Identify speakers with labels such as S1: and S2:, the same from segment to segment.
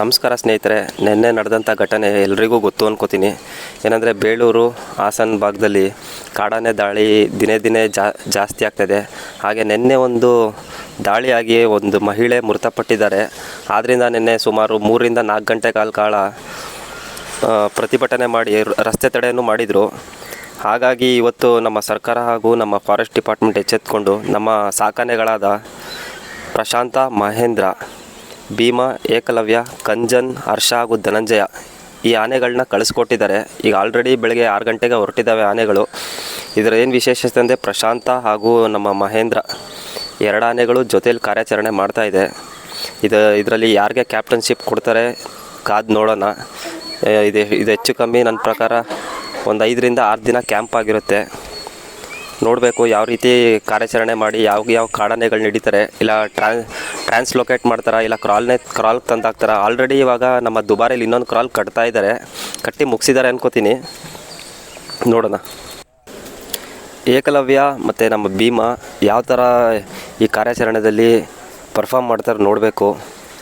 S1: ನಮಸ್ಕಾರ ಸ್ನೇಹಿತರೆ, ನಿನ್ನೆ ನಡೆದಂಥ ಘಟನೆ ಎಲ್ರಿಗೂ ಗೊತ್ತು ಅನ್ಕೋತೀನಿ. ಏನಂದರೆ ಬೇಳೂರು ಹಾಸನ ಭಾಗದಲ್ಲಿ ಕಾಡಾನೆ ದಾಳಿ ದಿನೇ ದಿನೇ ಜಾ, ಜಾಸ್ತಿ ಆಗ್ತಾಯಿದೆ ಹಾಗೆ ನಿನ್ನೆ ಒಂದು ದಾಳಿಯಾಗಿ ಒಂದು ಮಹಿಳೆ ಮೃತಪಟ್ಟಿದ್ದಾರೆ. ಆದ್ದರಿಂದ ನಿನ್ನೆ ಸುಮಾರು ಮೂರಿಂದ ನಾಲ್ಕು ಗಂಟೆ ಕಾಲ ಕಾಲ ಪ್ರತಿಭಟನೆ ಮಾಡಿ ರಸ್ತೆ ತಡೆಯನ್ನು ಮಾಡಿದರು. ಹಾಗಾಗಿ ಇವತ್ತು ನಮ್ಮ ಸರ್ಕಾರ ಹಾಗೂ ನಮ್ಮ ಫಾರೆಸ್ಟ್ ಡಿಪಾರ್ಟ್ಮೆಂಟ್ ಎಚ್ಚೆತ್ಕೊಂಡು ನಮ್ಮ ಸಾಕಾನೆಗಳಾದ ಪ್ರಶಾಂತ ಮಹೇಂದ್ರ ಭೀಮ, ಏಕಲವ್ಯ, ಕಂಜನ್ ಹರ್ಷ ಹಾಗೂ ಧನಂಜಯ ಈ ಆನೆಗಳನ್ನ ಕಳಿಸ್ಕೊಟ್ಟಿದ್ದಾರೆ. ಈಗ ಆಲ್ರೆಡಿ ಬೆಳಗ್ಗೆ ಆರು ಗಂಟೆಗೆ ಹೊರಟಿದ್ದಾವೆ ಆನೆಗಳು. ಇದರ ಏನು ವಿಶೇಷತೆ ಅಂದರೆ ಪ್ರಶಾಂತ ಹಾಗೂ ನಮ್ಮ ಮಹೇಂದ್ರ ಎರಡು ಆನೆಗಳು ಜೊತೇಲಿ ಕಾರ್ಯಾಚರಣೆ ಮಾಡ್ತಾ ಇದೆ. ಇದು ಇದರಲ್ಲಿ ಯಾರಿಗೆ ಕ್ಯಾಪ್ಟನ್ಶಿಪ್ ಕೊಡ್ತಾರೆ ಕಾದು ನೋಡೋಣ. ಇದು ಇದು ಹೆಚ್ಚು ಕಮ್ಮಿ ನನ್ನ ಪ್ರಕಾರ ಒಂದು ಐದರಿಂದ ಆರು ದಿನ ಕ್ಯಾಂಪ್ ಆಗಿರುತ್ತೆ. ನೋಡಬೇಕು ಯಾವ ರೀತಿ ಕಾರ್ಯಾಚರಣೆ ಮಾಡಿ ಯಾವ ಯಾವ ಕಾಡಾನೆಗಳನ್ನ ಹಿಡಿತಾರೆ ಇಲ್ಲ ಟ್ರಾನ್ ಟ್ರಾನ್ಸ್ಲೊಕೇಟ್ ಮಾಡ್ತಾರಾ ಇಲ್ಲ ಕ್ರಾಲ್ನೇ ಕ್ರಾಲ್ ತಂದಾಕ್ತಾರ? ಆಲ್ರೆಡಿ ಇವಾಗ ನಮ್ಮ ದುಬಾರಿಲಿ ಇನ್ನೊಂದು ಕ್ರಾಲ್ ಕಟ್ತಾ ಇದ್ದಾರೆ ಕಟ್ಟಿ ಮುಗಿಸಿದ್ದಾರೆ ಅನ್ಕೋತೀನಿ. ನೋಡೋಣ. ಏಕಲವ್ಯ ಮತ್ತು ನಮ್ಮ ಭೀಮ ಯಾವ ಥರ ಈ ಕಾರ್ಯಾಚರಣೆಯಲ್ಲಿ ಪರ್ಫಾರ್ಮ್ ಮಾಡ್ತಾರೆ ನೋಡಬೇಕು.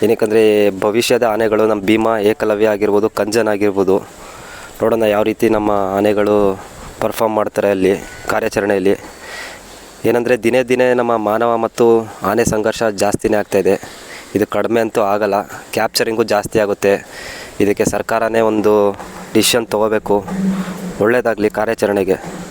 S1: ಏನಕ್ಕಂದರೆ ಭವಿಷ್ಯದ ಆನೆಗಳು ನಮ್ಮ ಭೀಮ ಏಕಲವ್ಯ ಆಗಿರ್ಬೋದು, ಕಂಜನ್ ಆಗಿರ್ಬೋದು. ನೋಡೋಣ ಯಾವ ರೀತಿ ನಮ್ಮ ಆನೆಗಳು ಪರ್ಫಾರ್ಮ್ ಮಾಡ್ತಾರೆ ಅಲ್ಲಿ ಕಾರ್ಯಾಚರಣೆಯಲ್ಲಿ. ಏನಂದರೆ ದಿನೇ ದಿನೇ ನಮ್ಮ ಮಾನವ ಮತ್ತು ಆನೆ ಸಂಘರ್ಷ ಜಾಸ್ತಿನೇ ಆಗ್ತಾಯಿದೆ ಇದು. ಕಡಿಮೆ ಅಂತೂ ಆಗಲ್ಲ. ಕ್ಯಾಪ್ಚರಿಂಗು ಜಾಸ್ತಿ ಆಗುತ್ತೆ. ಇದಕ್ಕೆ ಸರ್ಕಾರನೇ ಒಂದು ಡಿಸಿಷನ್ ತೊಗೋಬೇಕು. ಒಳ್ಳೆಯದಾಗಲಿ ಕಾರ್ಯಾಚರಣೆಗೆ.